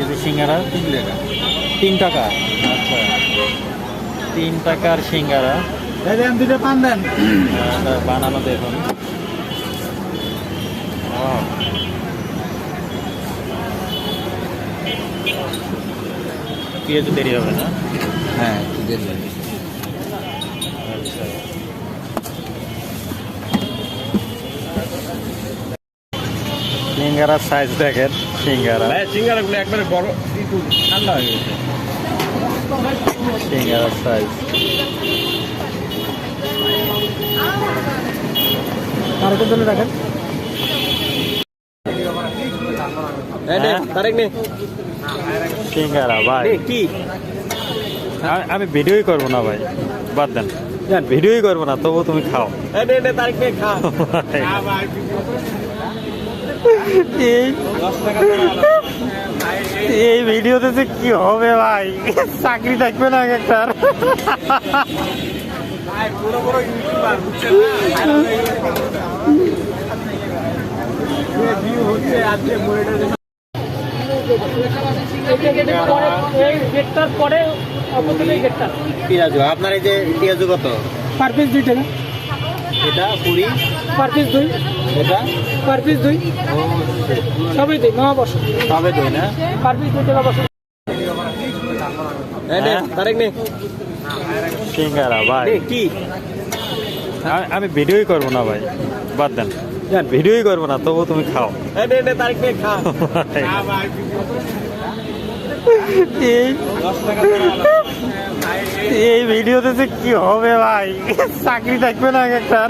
KG সিঙ্গারা তিন টাকা। তিন টাকা? আচ্ছা। তিন টাকার সিঙ্গারা। দুটো পান দেন। বানানো দেখুন. পেঁয়াজ দেরি হবে না? হ্যাঁ একটু দেরি হবে। সিঙ্গারার সাইজ দেখেন সিঙ্গারা। ভাই সিঙ্গারাগুলো একবারে বড় একটু ঠান্ডা হয়ে গেছে। সিঙ্গারার সাইজ আরেকটা জন্য রাখেন। হ্যাঁ? তারেক নে। সিঙ্গারা ভাই। কি? আমি- ভিডিওই করব না ভাই। বাদ দেন। ভিডিওই করব না তবু তুমি খাও। এই নে নে তারেক নে খা। এই এই ভিডিওতে যে কি হবে ভাই? চাকরি থাকবে না এক একটার ভাই বড় বড় ইউটিউবার বুঝছেন না ভিউ হচ্ছে আজকে মনিটর গেটটার পরে অপোজিটে গেটটা পেঁয়াজু আপনার এই যে পেঁয়াজু কত? পার পিস দুই টাকা এটা কুড়ি পার পিস দুই। এটা? পার পিস দুই। সবই দুই বছর সবে দুই না? পার পিস দুই টাকা বছর আমি- ভিডিওই করব না ভাই। বাদ দেন। ভিডিওই করব না তবু তুমি খাও। এই নে নে তারেক নে খা। এই ভিডিওতে যে কি হবে ভাই? চাকরি থাকবে না এক একটার